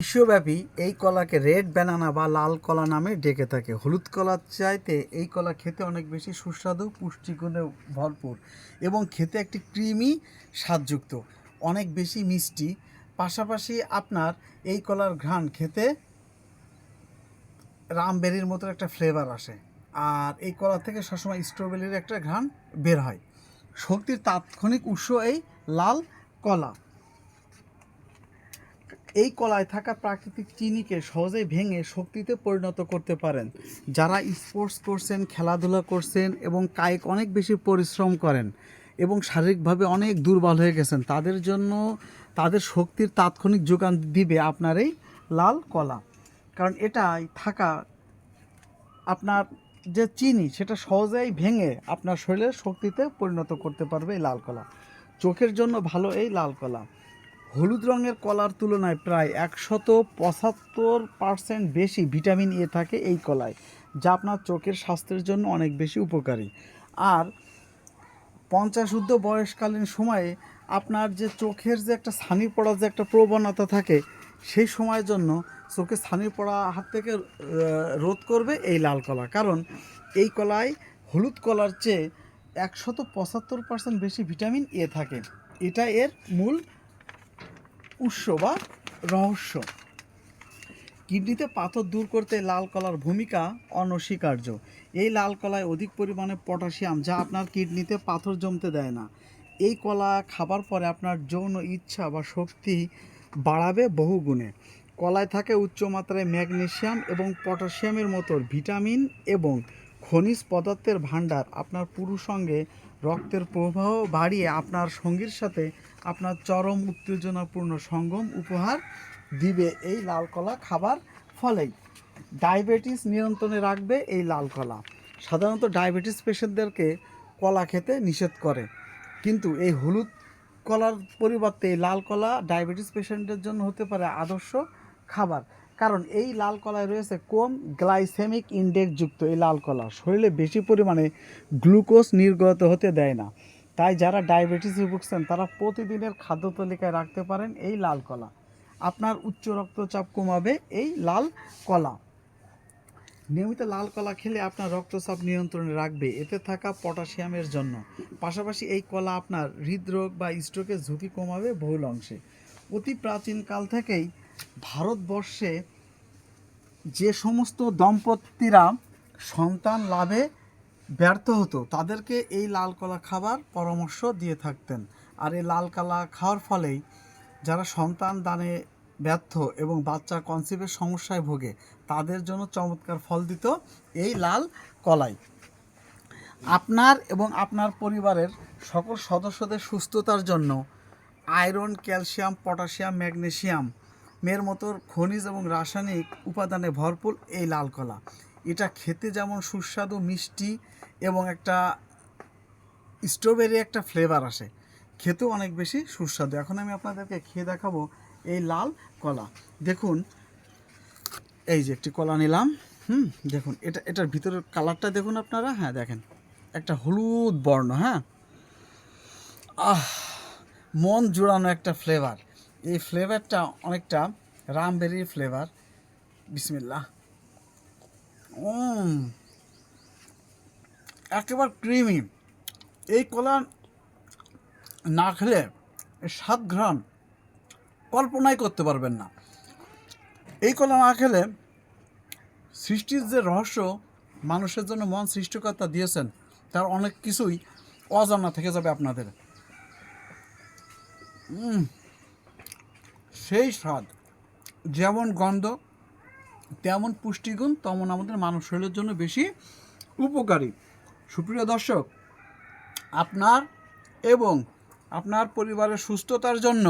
বিশ্বব্যাপী এই কলাকে রেড ব্যানানা বা লাল কলা নামে ডেকে থাকে। হলুদ কলার চাইতে এই কলা খেতে অনেক বেশি সুস্বাদু পুষ্টিগুণে ভরপুর এবং খেতে একটি ক্রিমি স্বাদযুক্ত, অনেক বেশি মিষ্টি। পাশাপাশি আপনার এই কলার ঘ্রাণ খেতে রামবেরির মতো একটা ফ্লেভার আসে আর এই কলা থেকে সবসময় স্ট্রবেরির একটা ঘ্রাণ বের হয়। শক্তির তাৎক্ষণিক উৎস এই লাল কলা। এই কলায় থাকা প্রাকৃতিক চিনিকে সহজেই ভেঙে শক্তিতে পরিণত করতে পারেন। যারা স্পোর্টস করছেন, খেলাধুলা করছেন এবং কায়িক অনেক বেশি পরিশ্রম করেন এবং শারীরিকভাবে অনেক দুর্বল হয়ে গেছেন, তাদের জন্য তাদের শক্তির তাৎক্ষণিক যোগান দিবে আপনার এই লাল কলা। কারণ এটাই থাকা আপনার যে চিনি, সেটা সহজেই ভেঙে আপনার শরীরের শক্তিতে পরিণত করতে পারবে এই লাল কলা। চোখের জন্য ভালো এই লাল কলা। হলুদ রঙের কলার তুলনায় প্রায় একশত পঁচাত্তর পার্সেন্ট বেশি ভিটামিন এ থাকে এই কলায়, যা আপনার চোখের স্বাস্থ্যের জন্য অনেক বেশি উপকারী। আর পঞ্চাশুদ্ধ বয়সকালীন সময়ে আপনার যে চোখের যে একটা ছানি পড়ার যে একটা প্রবণতা থাকে, সেই সময়ের জন্য চোখে ছানি পড়া হাত থেকে রোধ করবে এই লাল কলা। কারণ এই কলায় হলুদ কলার চেয়ে একশত পঁচাত্তর পার্সেন্ট বেশি ভিটামিন এ থাকে। এটা এর মূল উৎস বা রহস্য। কিডনিতে পাথর দূর করতে লাল কলার ভূমিকা অনস্বীকার্য। এই লাল কলায় অধিক পরিমাণে পটাশিয়াম, যা আপনার কিডনিতে পাথর জমতে দেয় না। এই কলা খাবার পরে আপনার যৌন ইচ্ছা বা শক্তি বাড়াবে বহু গুণে কলায় থাকে উচ্চমাত্রায় ম্যাগনেশিয়াম এবং পটাশিয়ামের মতো ভিটামিন এবং খনিজ পদার্থের ভাণ্ডার। আপনার পুরুষ সঙ্গে রক্তের প্রবাহ বাড়িয়ে আপনার সঙ্গীর সাথে আপনার চরম উত্তেজনাপূর্ণ সঙ্গম উপহার দিবে এই লাল কলা খাবার ফলেই। ডায়াবেটিস নিয়ন্ত্রণে রাখবে এই লাল কলা। সাধারণত ডায়াবেটিস পেশেন্টদেরকে কলা খেতে নিষেধ করে। কিন্তু এই হলুদ কলার পরিবর্তে এই লাল কলা ডায়াবেটিস পেশেন্টের জন্য হতে পারে আদর্শ খাবার। কারণ এই লাল কলায় রয়েছে কম গ্লাইসেমিক ইন্ডেক্স যুক্ত এই লাল কলা। শরীরে বেশি পরিমাণে গ্লুকোজ নির্গত হতে দেয় না। তাই যারা ডায়াবেটিসে ভুগছেন, তারা প্রতিদিনের খাদ্য তালিকায় রাখতে পারেন এই লাল কলা। আপনার উচ্চ রক্তচাপ কমাবে এই লাল কলা। নিয়মিত লাল কলা খেলে আপনার রক্তচাপ নিয়ন্ত্রণে রাখবে। এতে থাকা পটাশিয়ামের জন্য। পাশাপাশি এই কলা আপনার হৃদরোগ বা স্ট্রোকের ঝুঁকি কমাবে বহুল অংশে। অতি প্রাচীনকাল থেকেই ভারতবর্ষে যে সমস্ত দম্পতিরা সন্তান লাভে ব্যর্থ হতো, তাদেরকে এই লাল কলা খাবার পরামর্শ দিয়ে থাকতেন। আর এই লাল কলা খাওয়ার ফলেই যারা সন্তান দানে ব্যর্থ এবং বাচ্চা কনসিভের সমস্যায় ভোগে, তাদের জন্য চমৎকার ফল দিত এই লাল কলাই। আপনার এবং আপনার পরিবারের সকল সদস্যদের সুস্থতার জন্য আয়রন, ক্যালসিয়াম, পটাশিয়াম, ম্যাগনেসিয়াম মের মতো খনিজ এবং রাসায়নিক উপাদানে ভরপুর এই লাল কলা। এটা খেতে যেমন সুস্বাদু, মিষ্টি এবং একটা স্ট্রবেরি একটা ফ্লেভার আসে। খেতেও অনেক বেশি সুস্বাদু। এখন আমি আপনাদেরকে খেয়ে দেখাবো এই লাল কলা। দেখুন, এই যে একটি কলা নিলাম। হুম, দেখুন, এটা, এটার ভিতরের কালারটা দেখুন আপনারা। হ্যাঁ দেখেন, একটা হলুদ বর্ণ হ্যাঁ? আহ, মন জোড়ানো একটা ফ্লেভার এই ফ্লেভারটা অনেকটা রামবেরির ফ্লেভার বিসমিল্লা একেবারে ক্রিমি এই কলা না খেলে স্বাদ ঘ্রাণ কল্পনাই করতে পারবেন না। এই কলা না খেলে সৃষ্টির যে রহস্য মানুষের জন্য মন সৃষ্টিকর্তা দিয়েছেন তার অনেক কিছুই অজানা থেকে যাবে আপনাদের। উম, সেই স্বাদ, যেমন গন্ধ, তেমন পুষ্টিগুণ, তেমন আমাদের মানব শরীরের জন্য বেশি উপকারী। সুপ্রিয় দর্শক, আপনার এবং আপনার পরিবারের সুস্থতার জন্য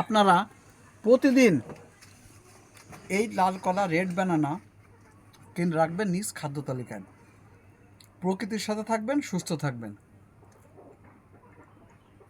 আপনারা প্রতিদিন এই লাল কলা, রেড ব্যানানা কিনে রাখবেন নিজ খাদ্য তালিকায়। প্রকৃতির সাথে থাকবেন, সুস্থ থাকবেন।